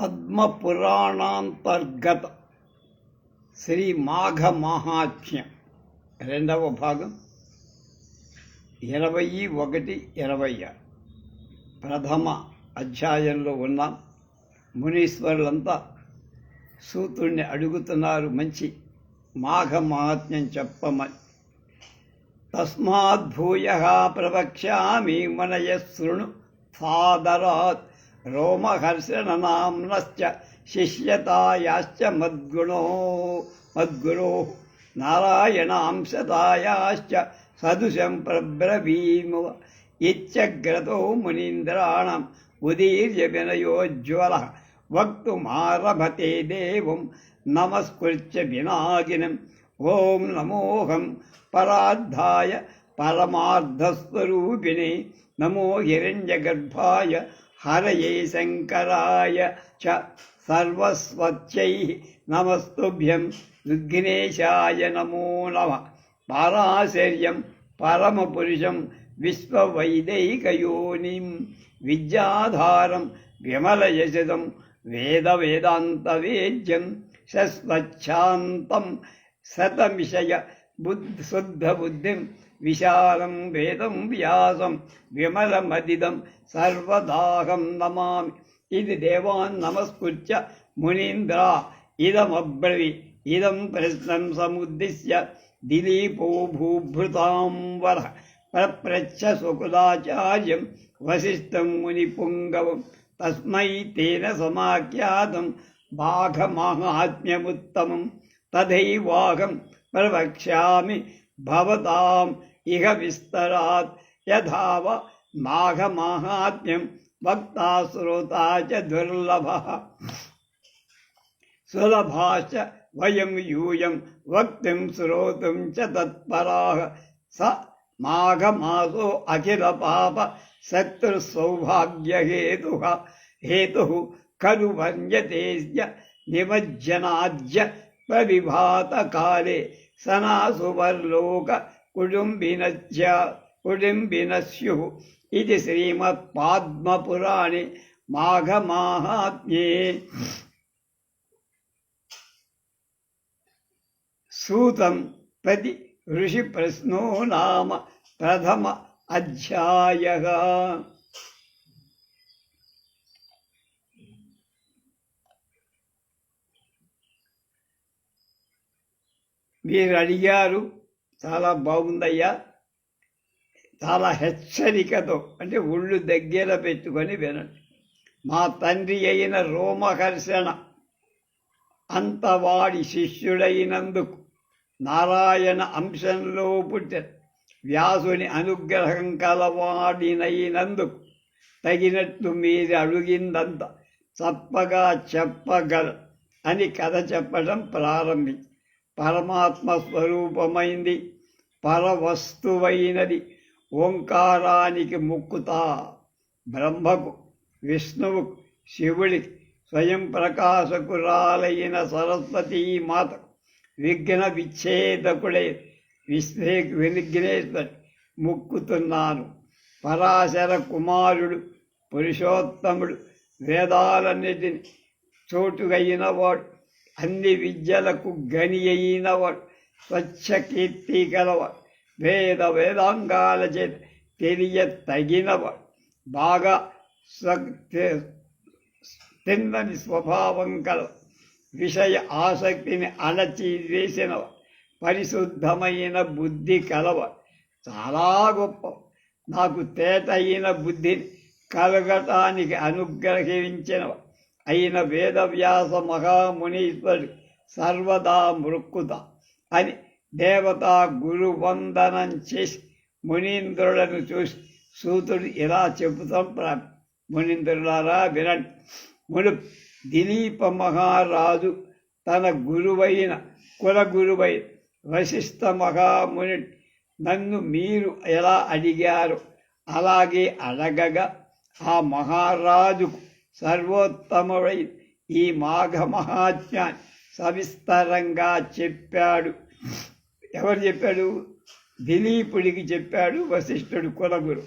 పద్మపురాణాంతర్గత శ్రీ మాఘ మహాత్మ్యం రెండవ భాగం. ఇరవై ఒకటి ఇరవై ప్రథమ అధ్యాయంలో ఉన్నాం. మునీశ్వరులంతా సూత్రుణ్ణి అడుగుతున్నారు మంచి మాఘ మహాత్మ్యం చెప్పమని. తస్మాద్భూయ ప్రవక్ష్యామి మనయశృణు సాదరాత్ రోమహర్షణనామ్నశ్చ శిష్యతాయాశ్చ మద్గుణో మద్గురో నారాయణాంశతాయాశ్చ సదృశం ప్రబ్రవీమ ఇచ్చగ్రతో మునీంద్రాణం ఉదీర్య వినయోజ్వల వక్తుమారభతే దేవం నమస్కృత్య వినాగినం ఓం నమోహం పరాద్ధాయ పరమార్థస్వరూపిణి నమో హిరణ్యగర్భాయ హరయే శంకరాయ చ సర్వస్వత్యై నమస్తుభ్యం విఘ్నేశాయ నమో నమ. పారాశర్యం పరమపురుషం విశ్వవైదైకయోనిం. విద్యాధారం విమలయశదం వేదవేదాంతవేద్యం శస్వచ్ఛాంతం శతమిషయ బుద్ధ శుద్ధబుద్ధిం విశాలం వేదం వ్యాసం విమలమదిదం సర్వదాహం నమామి ఇది దేవాన్ నమస్కృత్య మునీంద్ర ఇదమబ్రవి ఇదం ప్రశ్నం సముద్దిశ్య దిలీపో భూభృతాం వర ప్రప్రచ్చ సుకులాచార్యం వశిష్టం మునిపుంగవం తస్మై తేన సమాఖ్యాతం బాఘమాహాత్మ్యముత్తమం తథైవాహం ప్రవక్ష్యామి భవతాం इह विस्तरा यथा व माघमाहात्म्यं वक्ता श्रोता च दुर्लभः। सुलभाश्च वयम यूयं वक्तुं श्रोतुं च तत्पराः। स माघमासो अखिलपाप शत्रुसौभाग्यहेतुः। हेतु खलु भञ्जतेज्य निमज्जनाद्य प्रविभातकाले सनासुवर्लोक కుటుంబినశ్చ కుటుంబినస్యు ఇది శ్రీమత్పాద్మపురాణే మాఘమాహాత్మ్యే సూతం ప్రతి ఋషి ప్రశ్నో నామ ప్రథమ అధ్యాయ మీరు అడిగారు చాలా బాగుందయ్యా. చాలా హెచ్చరికతో అంటే ఒళ్ళు దగ్గర పెట్టుకొని వినండి. మా తండ్రి అయిన రోమహర్షణ అంతవాడి శిష్యుడైనందుకు నారాయణ అంశంలో పుట్టిన వ్యాసుని అనుగ్రహం కలవాడినైనందుకు తగినట్టు మీరు అడిగిందంత చప్పగా చెప్పగల అని కథ చెప్పడం ప్రారంభించి పరమాత్మ స్వరూపమైంది పరవస్తువైనది. ఓంకారానికి ముక్కుతా బ్రహ్మకు విష్ణువుకు శివుడికి స్వయం ప్రకాశకురాలైన సరస్వతీ మాతకు విఘ్న విచ్ఛేదకుడే విశ్వే విఘ్నేశ్వరి ముక్కుతున్నాను. పరాశర కుమారుడు పురుషోత్తముడు వేదాలన్నిటిని చోటుగైనవాడు అన్ని విద్యలకు గని అయినవాడు స్వచ్ఛ కీర్తి గలవాడు వేద వేదాంగాల చేత తెలియ తగినవాడు బాగా తిన్నని స్వభావం కల విషయ ఆసక్తిని అలచి వేసినవాడు. పరిశుద్ధమైన బుద్ధి కలవ చాలా గొప్ప. నాకు తేటైన బుద్ధిని కలగటానికి అనుగ్రహించినవాడు. అయిన వేదవ్యాస మహామునీశ్వరు సర్వదా మృక్కుత అని దేవతా గురు వందనం చేసి మునీంద్రులను చూసి సూతుడు ఇలా చెబుతాం ప్రా మునీంద్రులారా వినండి. మును దిలీప మహారాజు తన గురువైన కులగురువైన వశిష్ఠ మహాముని నన్ను మీరు ఎలా అడిగారు అలాగే అడగగా ఆ మహారాజుకు సర్వోత్తమై ఈ మాఘ మహాత్మ్య సవిస్తరంగా చెప్పాడు. ఎవరు చెప్పాడు? దిలీపుడికి చెప్పాడు వశిష్ఠుడు కులగురు.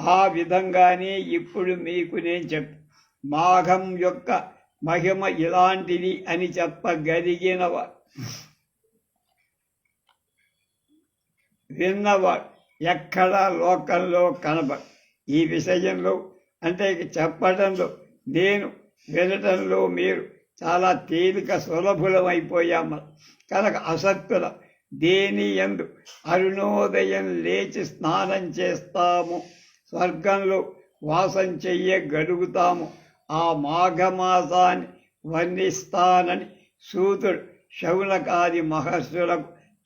ఆ విధంగానే ఇప్పుడు మీకు నేను చెప్ మాఘం యొక్క మహిమ ఇలాంటిది అని చెప్పగలిగినవాడు. విన్నవాడు. ఎక్కడా లోకంలో కనబడు ఈ విషయంలో అంటే చెప్పడంలో నేను వినటంలో మీరు చాలా తేలిక సులభులమైపోయాము. కనుక అసక్తుల దేని ఎందు అరుణోదయం లేచి స్నానం చేస్తాము? స్వర్గంలో వాసం చెయ్యగలుగుతాము. ఆ మాఘమాసాన్ని వర్ణిస్తానని సూతుడు శౌనకాది మహర్షులకు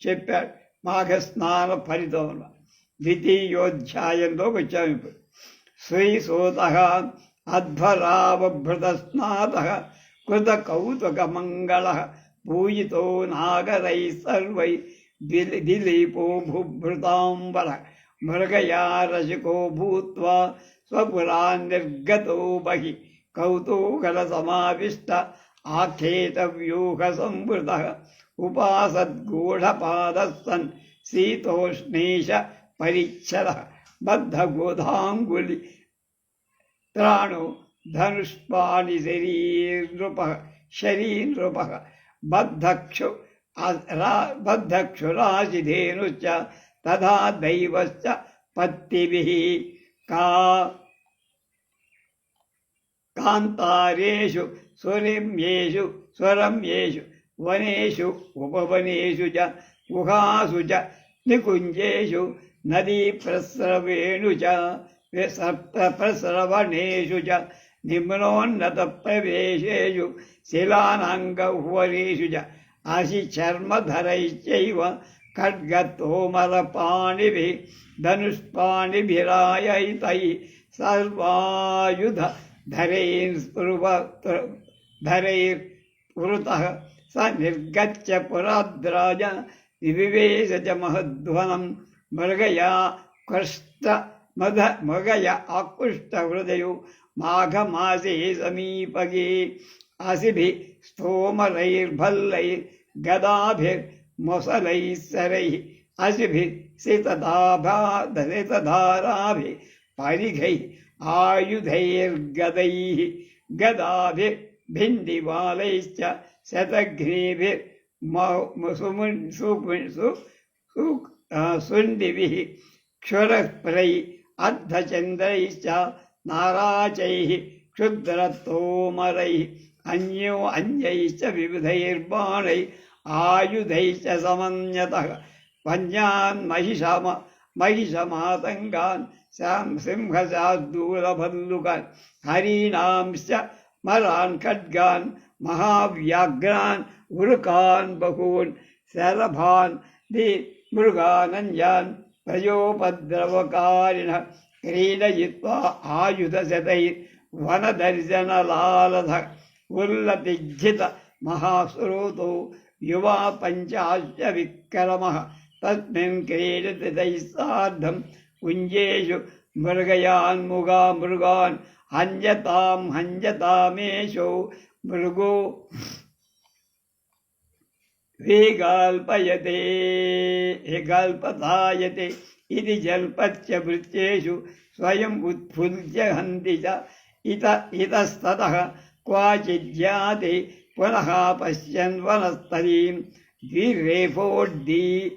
చెప్పాడు. మాఘ స్నాన ఫలితంలో ద్వితీయోధ్యాయంలోకి వచ్చాము ఇప్పుడు. శ్రీ సూత కృత కౌతుక మంగళ పూజితో నాగరై సర్వై దిలి దిలీపో భుభృతాంబర మృగయా రసికో భూత్వా స్వపురా నిర్గతో బహి కౌతూహల సమావిష్ట ఆఖ్యేతవ్యూహ సంవృత ఉపాసద్గూఢపాదస్సన్ శీతోష్ణీష పరిచ్ఛద బద్ధగోధాంగులి త్రాణు ధనుష్పాణి శరీరృప శరీరృప బద్ధక్షు బద్ధక్షురాశిధేనుశ్చ తథా దైవశ్చ పత్తిభిः. కా కాంతారేషు స్వరమ్యేషు స్వరమ్యేషు వనేషు ఉపవనేషు చ గుహాసు చ నికుంజేషు నదీ सप्तपस्रवणेषु च निम्नोन्नतप्रवेशेषु शिलानाङ्गहुवरेषु च आशिचर्मधरैश्चैव खड्गतोमरपाणिभिः धनुष्पाणिभिरायैतैः सर्वायुधरैः स्पृव स निर्गच्छ पुराद्राज विवेश च महध्वनं मृगया कृष्ण मद मगय आकृष्ट हृदय माघ मासे समीपगे असिभि स्तोमरैर्भल्लैर्गदाभिर्मोसलैः सरैः। असिभिः सितदाभाधसितधाराभिः परिघैः आयुधैर्गदैः। गदाभिः भिन्दिवालैश्च शतघ्नीभिर्मसुमुन् सुमिन् सु అర్ధచంద్రైశ్చ నారాచై క్షుద్రత్తోమరై అన్యో అన్యైశ్చ వివిధైర్బాణై ఆయుధైశ్చ సమన్యత వన్యాన్ మహిషమ మహిషమాతంగాన్ శాం సింహశాద్దూరభల్లుకాన్ హరీణాంశ్చ మరాన్ ఖడ్గాన్ మహావ్యాఘ్రాన్ ఉరుకాన్ బహూన్ శరభాన్ ది మృగానంజాన్ తయోపద్రవకారిణ క్రీడయిత్వా ఆయుధశతై వనదర్శనలాలధ ఉల్లతిజ్జిత మహాశ్రోతౌ యువా పంచాశ్చ విక్రమ తస్మిన్ క్రీడతి తైస్సార్ధం పుంజేషు మృగయాన్ముగా మృగాన్ హంజతాం హంజతామేషో మృగో వేగాల్పయతే వికల్పధాయతే ఇది జల్పత్య వృత్తేషు స్వయం ఉత్ఫుల్య హంతి చ ఇత ఇతస్తత క్వాచిద్యాతి పునః పశ్యన్ వనస్తరీం ద్విరేఫోడ్ది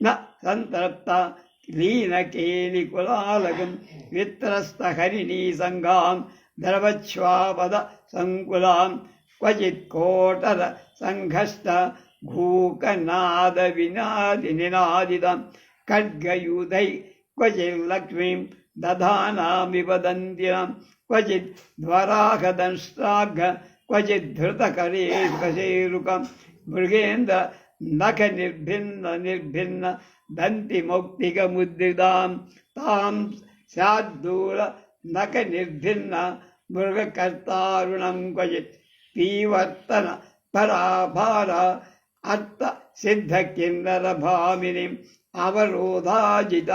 న సంతృప్త లీనకేలికులాలగం విత్రస్తహరిణీ సంఘాం ద్రవచ్ఛ్వాపద సంకులాం క్వచిత్ కోటర సంఘష్ట सङ्घष्ट घूकनादविनादिनिनादितं खड्गयूधै क्वचिल्लक्ष्मीं दधानामिव दन्तिनां क्वचित् ध्वराहदंष्ट्राघ क्वचित् धृतकरेकशेरुकं मृगेन्द्र नखनिर्भिन्न निर्भिन्न दन्तिमौक्तिकमुद्रितां तां स्याद्दूर नखनिर्भिन्न मृगकर्तारुणं क्वचित् पीवर्तन पराभार అత్త సిద్ధ కిన్నర భామిని అవరోధాజిత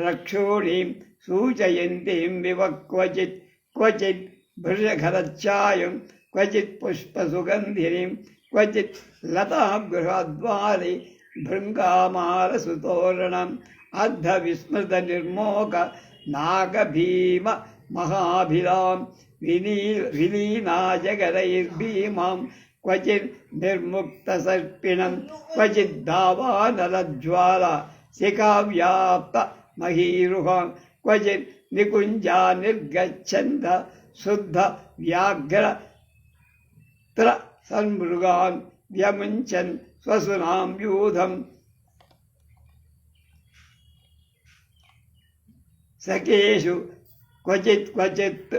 రక్షోణీం సూచయంతీం వివ క్వచిత్ క్వచిత్ భృషఘరఛాయం క్వచిత్ పుష్పసుగంధిని క్వచిత్ లతాగృహద్వారి భృంగామాలసుతోరణం అర్ధ విస్మృత నిర్మోక నాగభీమ మహాభిలాం వినీ విలీనా జగదైర్భీమాం क्वचित् निर्मुक्तसर्पिणं क्वचित् दावानलज्वाला शिखाव्याप्त महीरुहां क्वचित् निकुञ्जा निर्गच्छन्त शुद्ध व्याघ्र त्र सन्मृगान् व्यमुञ्चन् स्वसुनां यूधम् सखेषु क्वचित् क्वचित्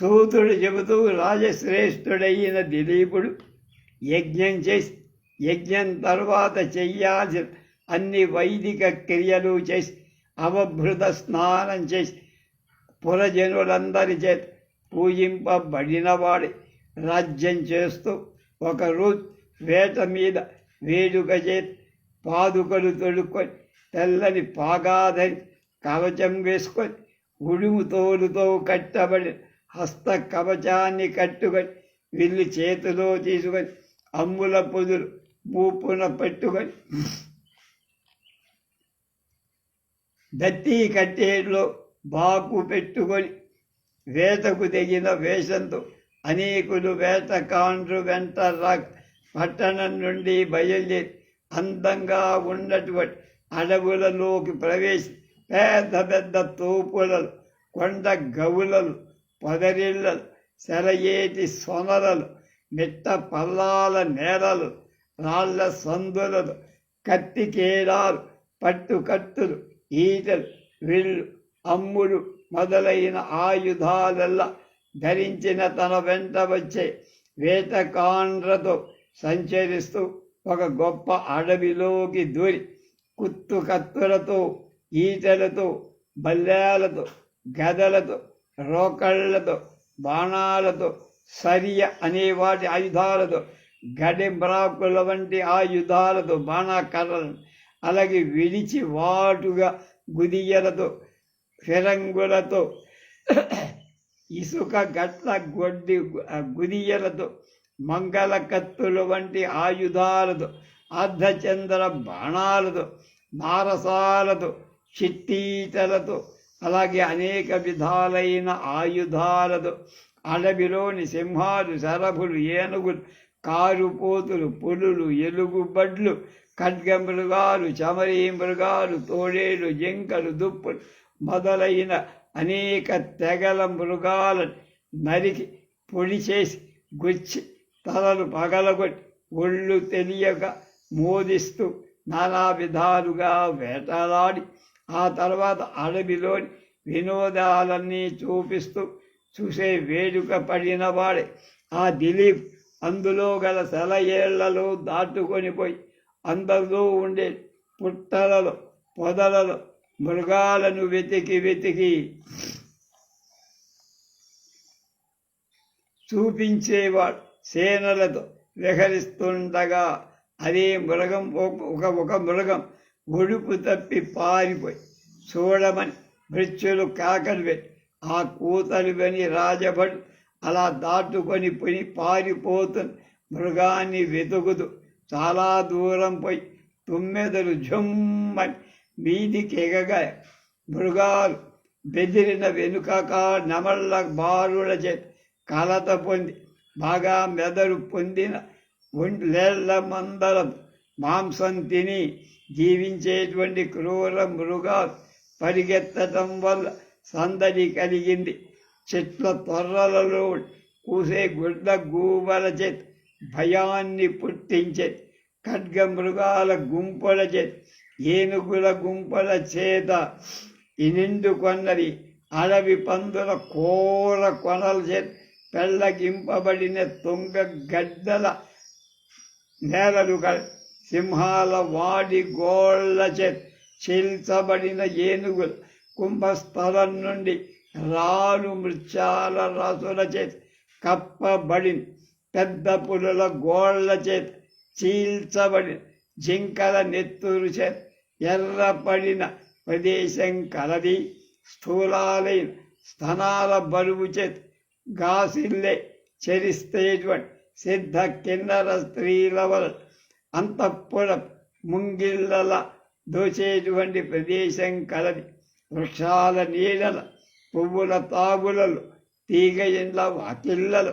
సూతుడు చెబుతూ రాజశ్రేష్ఠుడైన దిలీపుడు యజ్ఞం చేసి యజ్ఞం తర్వాత చెయ్యాల్సిన అన్ని వైదిక క్రియలు చేసి అవభృత స్నానం చేసి పురజనులందరి చేత పూజింపబడినవాడి రాజ్యం చేస్తూ ఒకరోజు వేట మీద వేడుక చేతి పాదుకలు తొడుక్కొని తెల్లని పాగాదని కవచం వేసుకొని ఉడుము తోలుతో కట్టబడి హస్త కవచాన్ని కట్టుకొని విల్లు చేతిలో తీసుకొని అమ్ముల పొదులు మూపున పెట్టుకొని దత్తి కట్టేలో బాకు పెట్టుకొని వేతకు తెగిన వేషంతో అనేకులు వేటకాండ్రు వెంట రాక్ పట్టణం నుండి బయలుదేరి అందంగా ఉన్నటువంటి అడవులలోకి ప్రవేశి పెద్ద పెద్ద తోపులలు కొండ గవులలు పొదరిళ్ళలు సెలయేటి సొనరలు మిట్ట పల్లాల నేరలు రాళ్ళ సందులలు కత్తికేడారు పట్టుకట్టులు ఈటలు విల్లు అమ్ముడు మొదలైన ఆయుధాలల్లా ధరించిన తన వెంట వచ్చే వేటకాండ్రతో సంచరిస్తూ ఒక గొప్ప అడవిలోకి దూరి కుత్తు కత్తులతో ఈటలతో బల్లేలతో గదలతో రోకళ్ళతో బాణాలతో సరియ అనే వాటి ఆయుధాలతో గడెంబ్రాకుల వంటి ఆయుధాలతో బాణాకర్రలు అలాగే విడిచి వాటుగా గుదియలతో ఫిరంగులతో ఇసుక గట్ల గొడ్డి గుదియలతో మంగళకత్తుల వంటి ఆయుధాలతో అర్ధచంద్ర బాణాలతో నారసాలతో చిట్టీటలతో అలాగే అనేక విధాలైన ఆయుధాలతో అడవిలోని సింహాలు శరభులు ఏనుగులు కారుపోతులు పులులు ఎలుగుబడ్లు ఖడ్గమృగాలు చమరీ మృగాలు తోడేలు జింకలు దుప్పులు మొదలైన అనేక తెగల మృగాలను నరికి పొడి చేసి గుచ్చి తలలు పగలగొట్టి ఒళ్ళు తెలియక మోదిస్తూ నానా విధాలుగా వేటలాడి ఆ తర్వాత అడవిలోని వినోదాలన్నీ చూపిస్తూ చూసే వేడుక పడినవాడే ఆ దిలీప్ అందులో గల సెలయేళ్ళలో దాటుకొని పోయి అందరిలో ఉండే పుట్టలలో పొదలలో మృగాలను వెతికి వెతికి చూపించేవాడు. సేనలతో విహరిస్తుండగా అదే మృగం ఒక ఒక మృగం ఒడుపు తప్పి పారిపోయి చూడమని మృత్యులు కాకలు ఆ కూతలు విని రాజభడు అలా దాటుకొని పోయి పారిపోతున్న మృగాన్ని వెతుకుతూ చాలా దూరం పోయి తుమ్మెదలు జుమ్మని వీధికి ఎగగా మృగాలు బెదిరిన వెనుకక నమళ్ళ బారుల చేతి కలత పొంది బాగా మెదడు పొందిన లేళ్ళ మందరం మాంసం తిని జీవించేటువంటి క్రూర మృగా పరిగెత్తటం వల్ల సందడి కలిగింది. చెట్ల తొర్రలలో కూసే గుడ్ల గూబల చేత భయాన్ని పుట్టించే ఖడ్గ మృగాల గుంపుల చేత ఏనుగుల గుంపుల చేత ఇనిండు కొన్నది అడవి పందుల కోర కొనల చేత పెళ్ళగింపబడిన తుంగ గడ్డల నేలలు కల సింహాల వాడి గోళ్ళ చీల్చబడిన ఏనుగులు కుంభస్థలం నుండి రాలు మృత్యాల రాసుల చేత కప్పబడిన పెద్ద పులుల గోళ్ళ చేత చీల్చబడిన జింకల నెత్తురు చేత ఎర్రపడిన ప్రదేశం కలది. స్థూలాలైన స్థనాల బరువు చేత గాసిల్లే చెరిస్తేటువంటి సిద్ధ కిన్నర స్త్రీలవల అంతఃపుర ముంగిళ్ళల దోచేటువంటి ప్రదేశం కలది. వృక్షాల నీడల పువ్వుల తాగులలు తీగ ఇండ్ల వాకిళ్ళలు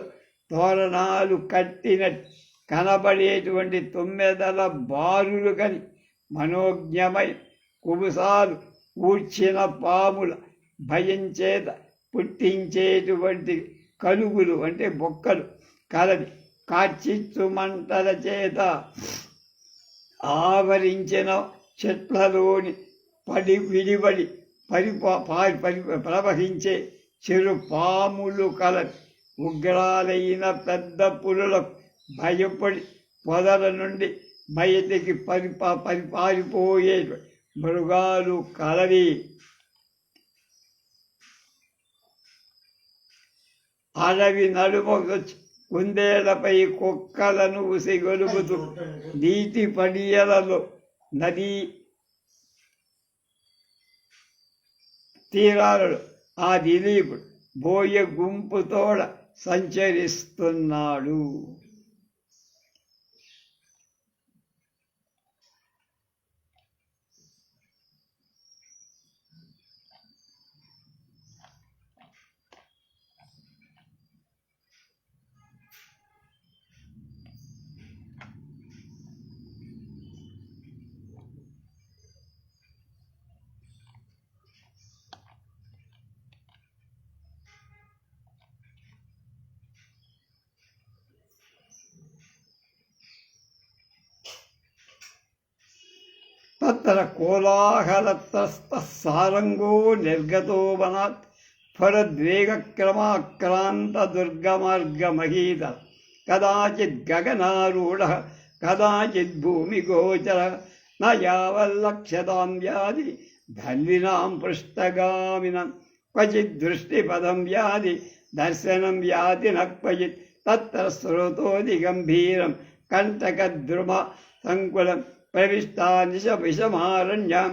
తోరణాలు కట్టినట్టు కనబడేటువంటి తొమ్మిదల బారులు కని మనోజ్ఞమై కుబుసాలు ఊడ్చిన పాముల భయం చేత పుట్టించేటువంటి కలుగులు అంటే బొక్కలు కలది. కాచిచ్చు మంటల చేత ఆవరించిన చెట్లలోని పడి విడిబడి పరిపా పరి ప్రవహించే చెరు పాములు కల ఉగ్రాలైన పెద్ద పులులకు భయపడి పొదల నుండి బయటికి పరిపా పరిపారిపోయే మృగాలు కలవి. అడవి నడుమ కుందేలపై కుక్కలను ఉసిగొలుగుతూ నీటి పడియలలో నదీ తీరాలలో ఆ దిలీపుడు బోయ గుంపుతోడ సంచరిస్తున్నాడు. తత్ర కోలాహలత్రస్తసారంగో నిర్గతో వనాత్ ఫలద్వేగక్రమాక్రాంతదుర్గమార్గమహీత కదాచిద్గగనారూఢ కదాచిద్భూమిగోచర న యావల్లక్ష్యతాం వ్యాధి ధన్వినాం పృష్టగామినం క్వచిద్దృష్టిపదం వ్యాధి దర్శనం వ్యాధి న క్వచిత్ తత్ర శ్రోతోది గంభీరం కంటకద్రుమ సంకులం प्रविष्टानिश विषमारण्यां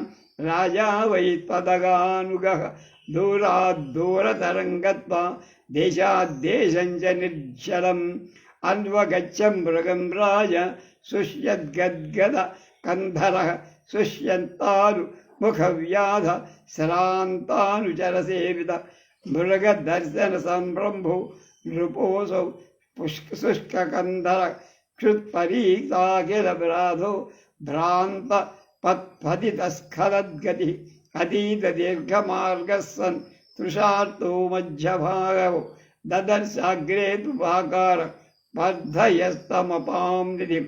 राजा वै त्वदगानुगः दूराद्दूरतरं गत्वा देशाद्देशं च निर्जलम् अन्वगच्छं मृगं राज शुष्यद्गद्गद कन्धरः शुष्यन्तानु मुखव्याध श्रान्तानुचरसेवित मृगदर्शनसम्रम्भो नृपोऽसौ पुष्क शुष्ककन्धर क्षुत्परीताखिलभ्राधो భ్రాంత పత్పతితస్ఖలద్గతి అతీత దీర్ఘమార్గः సన్ తృషార్తో మధ్యభాగవు దదర్శాగ్రే తుపాకార బద్ధయస్తమపాం నిధి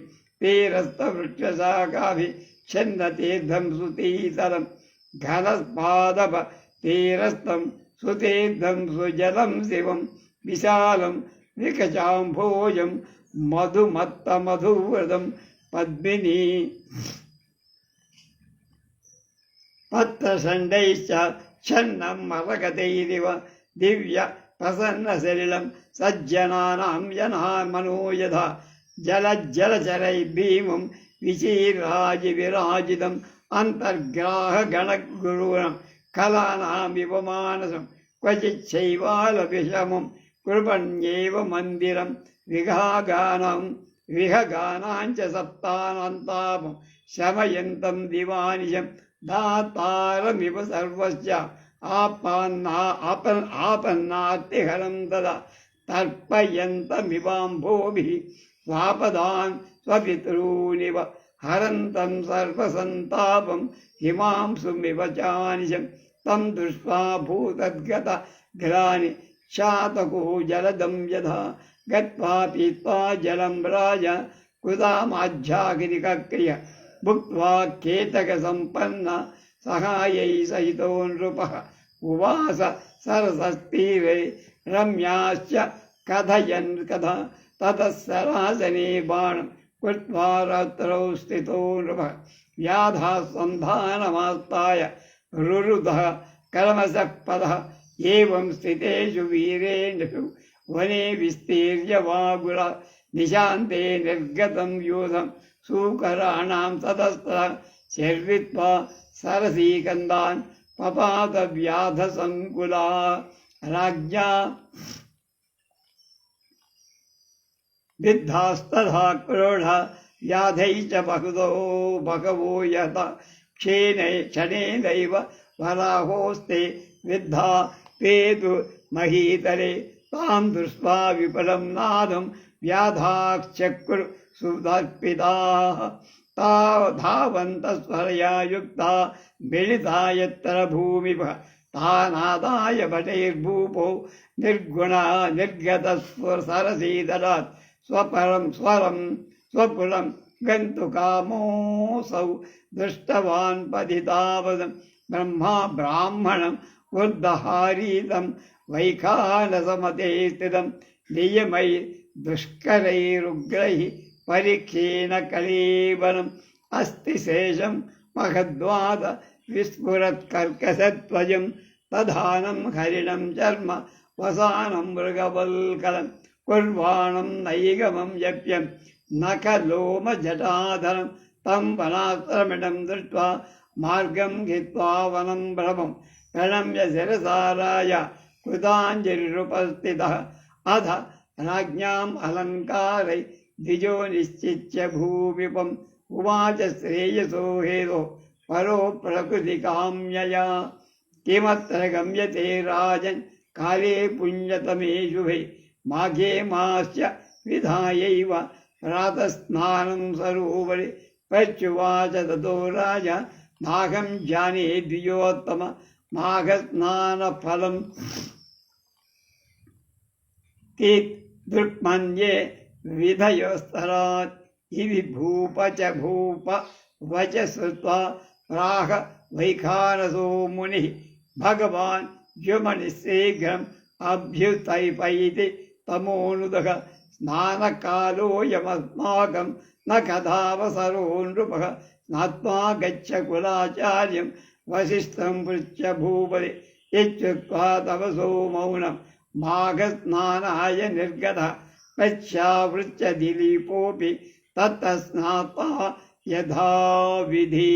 తీరస్థవృక్షశాఖాభి ఛందతీర్థం సుతీతరం ఘనస్పాదప తీరస్థం సుతీర్థం సుజలం శివం విశాలం వికచాంభోజం మధుమత్త మధువ్రతం పద్మిని. పత్రషండైశ్చ ఛన్నం మరగతైరివ దివ్య ప్రసన్న సలిలం సజ్జనానాం జనా జలజ్జలచరై భీమం విచీరాజి విరాజితం అంతర్గ్రాహగణగురుణం కళానామివ మానసం క్వచిచ్చైవాల విషమం కృపణ్యేవ మందిరం విఘాగానం విహగానాంచ సప్తానంతాపం శమయంతం దివానిశం దాతారమివ సర్వస్య ఆపన్నా ఆప ఆపన్నార్తిహరం తదా తర్పయంతమివాంభోభిः స్వాపదాన్ స్వపితॄనివ హరంతం సర్వసంతాపం హిమాంసుమివ చానిశం తం దృష్ట్వా భూతద్గత గ్లాని శాతకు జలదం యథా गत्वा पीत्वा जलं राज कृतामाध्यागिरिकक्रिय भुक्त्वा केतकसम्पन्न सहायै सहितो नृपः। उवास सरसस्तीरे रम्याश्च कथयन् कथा, ततः सरासने बाणं कृत्वा रात्रौ स्थितो नृपः। व्याधः सन्धानमास्ताय रुरुतः कर्मसः पदः, एवं स्थितेषु वीरेण्डु वने विस्तीर्य वागुर निशान्ते निर्गतं यूथं सूकराणां ततस्तः शर्वित्वा सरसीकन्दान् पपातव्याधसङ्कुला राज्ञा विद्धास्तथा क्रोढा व्याधैः च बहुतो बहवो यत क्षेणे क्षणेनैव वराहोस्ते विद्धा ते महीतरे తాం దృష్ట్వా విఫలం నాదం వ్యాధాక్షక్రు సుదర్పితా ధావంతస్వరయా యుక్తా మిళితా యత్ర భూమి తానాదాయ భటైర్భూపో నిర్గుణ నిర్గత సరసీదరాత్ స్వపరం స్వరం స్వపురం గంతు కామోసౌ దృష్టవాన్ పతితావదం బ్రహ్మా బ్రాహ్మణం ఉర్ధహారీతం వైఖానసమతే స్థితం నియమై దుష్కరైరుగ్రై పరిఖీణ కళీవనం అస్తి శేషం మహద్వాద విస్ఫురత్కర్కశత్వజం తధానం హరిణం చర్మ వసానం మృగవల్కలం కుర్వాణం నైగమం జప్యం నఖలోమ జటాధరం తం వనాశ్రమిణం దృష్ట్వా మార్గం హిత్వా వనం భ్రమం ప్రణమ్య శిరసారాయ कृताञ्जलिरुपस्थितः। अध राज्ञाम् अलङ्कारै द्विजो निश्चित्य भूमिपम् उवाच श्रेयसो हेदो परो प्रकृतिकाम्यया। किमत्र गम्यते राजन्? काले पुण्यतमे शुभे। माघे मास्य विधायैव प्रातस्नानं सरोवरे। प्रत्युवाच ततो राजा नाहं जाने द्विजोत्तम। माघस्नानफलम् దృక్మన్యే విధయోస్తరాత్ ఇవి భూప చ భూప వచ శ్రుత్వా రాహ వైఖారసో ముని భగవాన్ వ్యుమని శీఘ్రం అభ్యుతైపైతి తమోనుదగ స్నానకాలోయమస్మాకం న కథావసరో నృప స్నాత్వా గచ్చ కులాచార్యం వశిష్ఠం పృచ్చ భూపతి ఇత్యుక్వా తమసో మౌనం माघस्नानाय निर्गतः पश्यावृच्च दिलीपोऽपि ततः स्नाता यथाविधि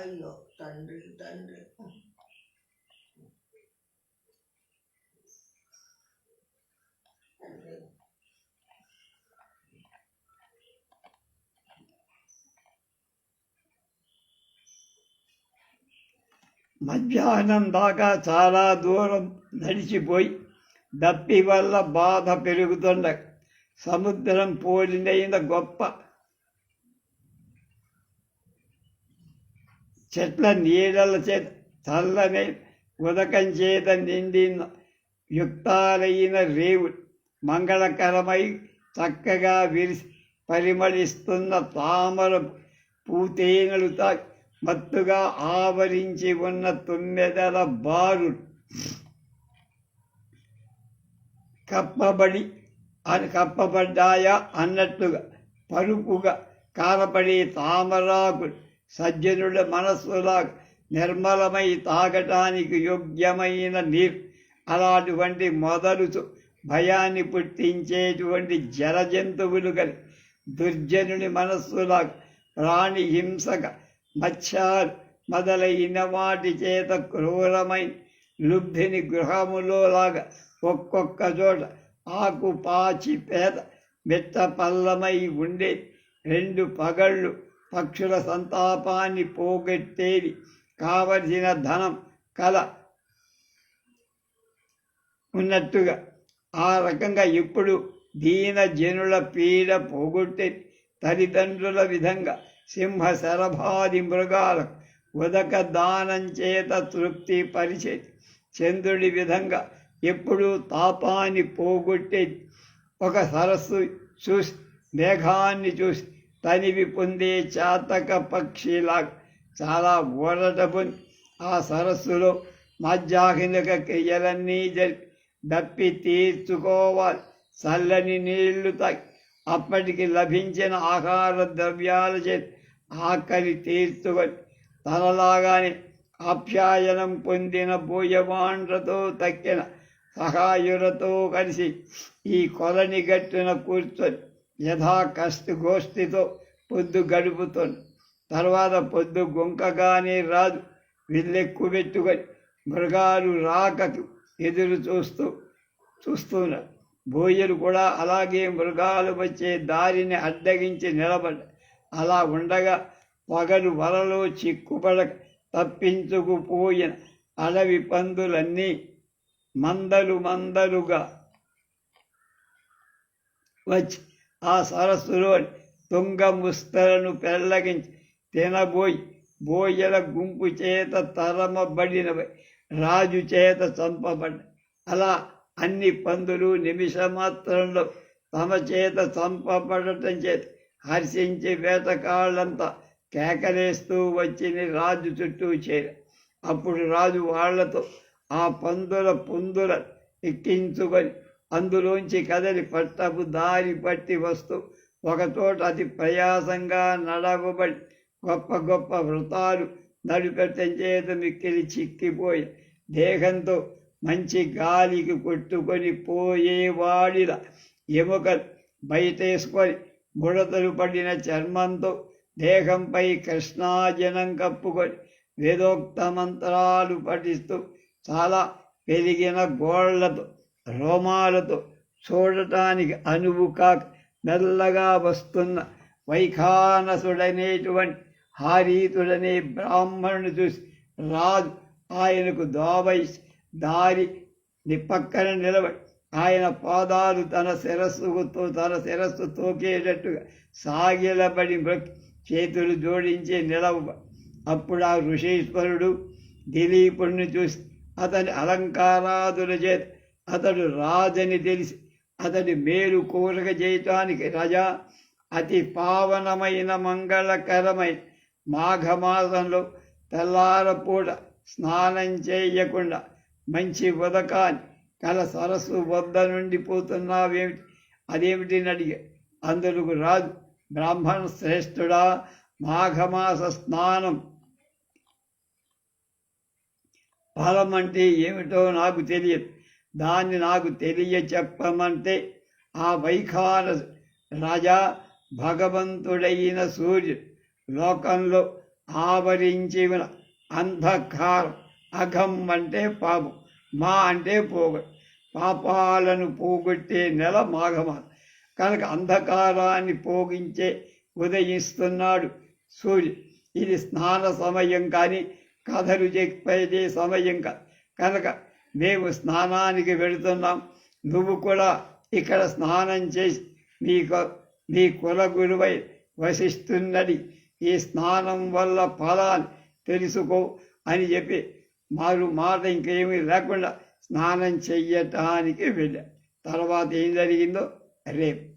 अयो तण्ड्रि तण्ड्रि మధ్యాహ్నం దాకా చాలా దూరం నడిచిపోయి దప్పి వల్ల బాధ పెరుగుతుండ. సముద్రం పోలినైన గొప్ప చెట్ల నీడల చేత చల్లని ఉదకం చేత నిండిన యుక్తాలైన రేవు మంగళకరమై చక్కగా విరిసి పరిమళిస్తున్న తామర పూతేనలు తాకి మత్తుగా ఆవరించి ఉన్న తొమ్మిదల బారు కప్పబడి అని కప్పబడ్డాయా అన్నట్టుగా పరుపుగా కారపడి తామరాకు సజ్జనుల మనస్సులా నిర్మలమై తాగటానికి యోగ్యమైన నీరు. అలాంటివంటి మొదలు భయాన్ని పుట్టించేటువంటి జల జంతువులు కలి దుర్జనుని మనస్సులా ప్రాణి హింసక మత్స్యాలు మొదలైన వాటి చేత క్రూరమై లుబ్ధిని గృహములో లాగా ఒక్కొక్క చోట ఆకు పాచి పేద మెత్త పల్లమై ఉండే రెండు పగళ్ళు పక్షుల సంతాపాన్ని పోగొట్టేది కావలసిన ధనం కల ఉన్నట్టుగా. ఆ రకంగా ఇప్పుడు దీన జనుల పీడ పోగొట్టే తల్లిదండ్రుల విధంగా సింహ శరభాది మృగాలకు ఉదక దానం చేత తృప్తి పరిచేది చంద్రుడి విధంగా ఎప్పుడూ తాపాన్ని పోగొట్టేది ఒక సరస్సు చూసి మేఘాన్ని చూసి తనివి పొందే చాతక పక్షిలా చాలా ఊరట పొంది ఆ సరస్సులో మధ్యాహ్నిక క్రియలన్నీ జరిపి దప్పి తీర్చుకోవాలి. చల్లని నీళ్ళు తాగి అప్పటికి లభించిన ఆహార ద్రవ్యాల చేతి ఆకలి తీర్చుకొని తనలాగానే ఆప్యాయనం పొందిన బోయమాండ్రతో తక్కిన సహాయులతో కలిసి ఈ కొలని గట్టున కూర్చొని యథా కష్ట గోష్ఠితో పొద్దు గడుపుతోంది. తర్వాత పొద్దు గుంకగానే రాదు విల్లెక్కు పెట్టుకొని మృగాలు రాకకు ఎదురు చూస్తూ చూస్తున్నారు బోయలు కూడా అలాగే మృగాలు వచ్చే దారిని అడ్డగించి నిలబడ్డారు అలా ఉండగా పగలు వలలో చిక్కుపడక తప్పించుకుపోయిన అడవి పందులన్నీ మందలు మందలుగా వచ్చి ఆ సరస్సులో తుంగ ముస్తలను పెళ్ళగించి తినబోయి బోయల గుంపు చేత తరమబడినవి. రాజు చేత చంపబడ్డ అలా అన్ని పందులు నిమిషమాత్రంలో తమ చేత చంపబడటం చేత హర్షించి వేటకాళ్ళంతా కేకలేస్తూ వచ్చిన రాజు చుట్టూ చేరి. అప్పుడు రాజు వాళ్ళతో ఆ పందుల పుందుల ఎక్కించుకొని అందులోంచి కదలి పట్టపు దారి పట్టి వస్తూ ఒకచోట అతి ప్రయాసంగా నడవబడి గొప్ప గొప్ప వృతాలు నడిపెట్టం చేత మిక్కిలి చిక్కిపోయి దేహంతో మంచి గాలికి కొట్టుకొని పోయేవాడిలా. ఎముక బయటేసుకొని ముడతలు పడిన చర్మంతో దేహంపై కృష్ణాజనం కప్పుకొని వేదోక్త మంత్రాలు పఠిస్తూ చాలా పెరిగిన గోళ్ళతో రోమాలతో చూడటానికి అనువు కాక మెల్లగా వస్తున్న వైఖానసుడనేటువంటి హారీతుడనే బ్రాహ్మణుని చూసి రాజు ఆయనకు దోబై దారి పక్కన నిలబడి ఆయన పాదాలు తన శిరస్సుతో తన శిరస్సు తోకేటట్టుగా సాగిలబడి చేతులు జోడించి నిలవ. అప్పుడు ఆ ఋషీశ్వరుడు దిలీపుణ్ణి చూసి అతని అలంకారాదుల చేత అతడు రాజని తెలిసి అతడి మేలు కోరక చేయటానికి రజా అతి పావనమైన మంగళకరమైన మాఘమాసంలో తెల్లారపూట స్నానం చేయకుండా మంచి ఉదకాన్ని కల సరస్సు వద్ద నుండి పోతున్నావేమిటి? అదేమిటి అడిగా అందుకు రాజు బ్రాహ్మణ శ్రేష్ఠుడా మాఘమాస స్నానం. ఫలం అంటే ఏమిటో నాకు తెలియదు. దాన్ని నాకు తెలియ చెప్పమంటే ఆ వైఖాన రాజా భగవంతుడైన సూర్యుడు లోకంలో ఆవరించి ఉన్న అంధకారం అఘం అంటే పాపం. మా అంటే పోగ. పాపాలను పోగొట్టే నెల మాఘమాసం. కనుక అంధకారాన్ని పోగించే ఉదయిస్తున్నాడు సూర్యుడు. ఇది స్నాన సమయం కానీ కథలు చెప్పేదే సమయం కాదు కనుక మేము స్నానానికి వెళుతున్నాం. నువ్వు కూడా ఇక్కడ స్నానం చేసి నీకు నీ కుల గురువై వసిస్తున్నది ఈ స్నానం వల్ల ఫలాన్ని తెలుసుకో అని చెప్పి మారు మాట ఇంకేమీ లేకుండా స్నానం చెయ్యటానికి వెళ్ళా. తర్వాత ఏం జరిగిందో రేపు.